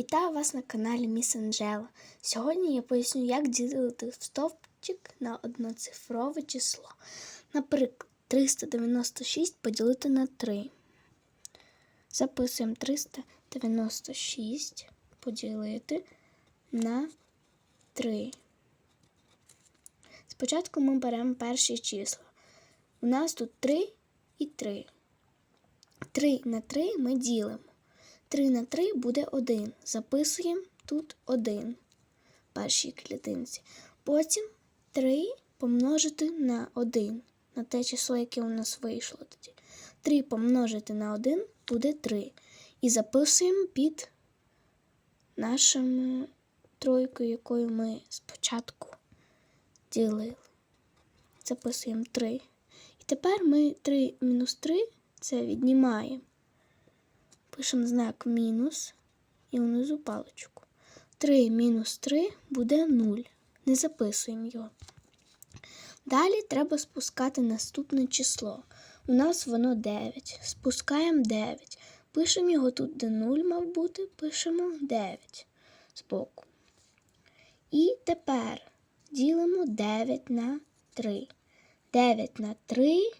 Вітаю вас на каналі Міс Анджела. Сьогодні я поясню, як ділити стовпчик на одноцифрове число. Наприклад, 396 поділити на 3. Записуємо 396 поділити на 3. Спочатку ми беремо перші числа. У нас тут 3 і 3. 3 на 3 ми ділимо. 3 на 3 буде 1. Записуємо тут 1 в першій клітинці. Потім 3 помножити на 1. На те число, яке у нас вийшло тоді. 3 помножити на 1 буде 3. І записуємо під нашою тройкою, якою ми спочатку ділили. Записуємо 3. І тепер ми 3 мінус 3 це віднімаємо. Пишемо знак мінус і внизу паличку. 3 мінус 3 буде 0. Не записуємо його. Далі треба спускати наступне число. У нас воно 9. Спускаємо 9. Пишемо його тут, де 0 мав бути, пишемо 9 збоку. І тепер ділимо 9 на 3. 9 на 3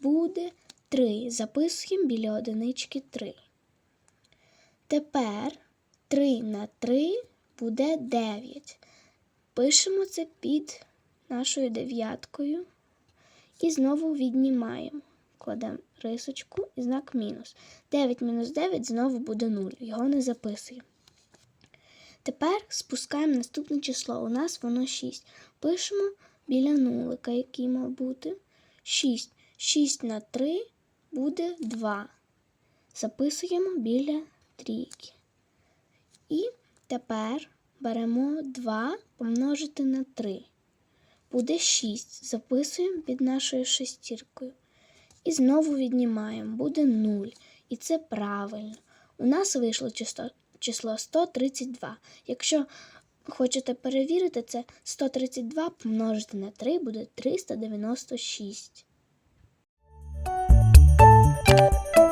буде 3. Записуємо біля одинички 3. Тепер 3 на 3 буде 9. Пишемо це під нашою дев'яткою. І знову віднімаємо. Кладемо рисочку і знак мінус. 9 мінус 9 знову буде 0. Його не записуємо. Тепер спускаємо наступне число. У нас воно 6. Пишемо біля нулика, який мав бути. 6. 6 на 3 буде 2. Записуємо біля трійки. І тепер беремо 2 помножити на 3. Буде 6. Записуємо під нашою шестіркою. І знову віднімаємо. Буде 0. І це правильно. У нас вийшло число, число 132. Якщо хочете перевірити, це 132 помножити на 3 буде 396. Thank you.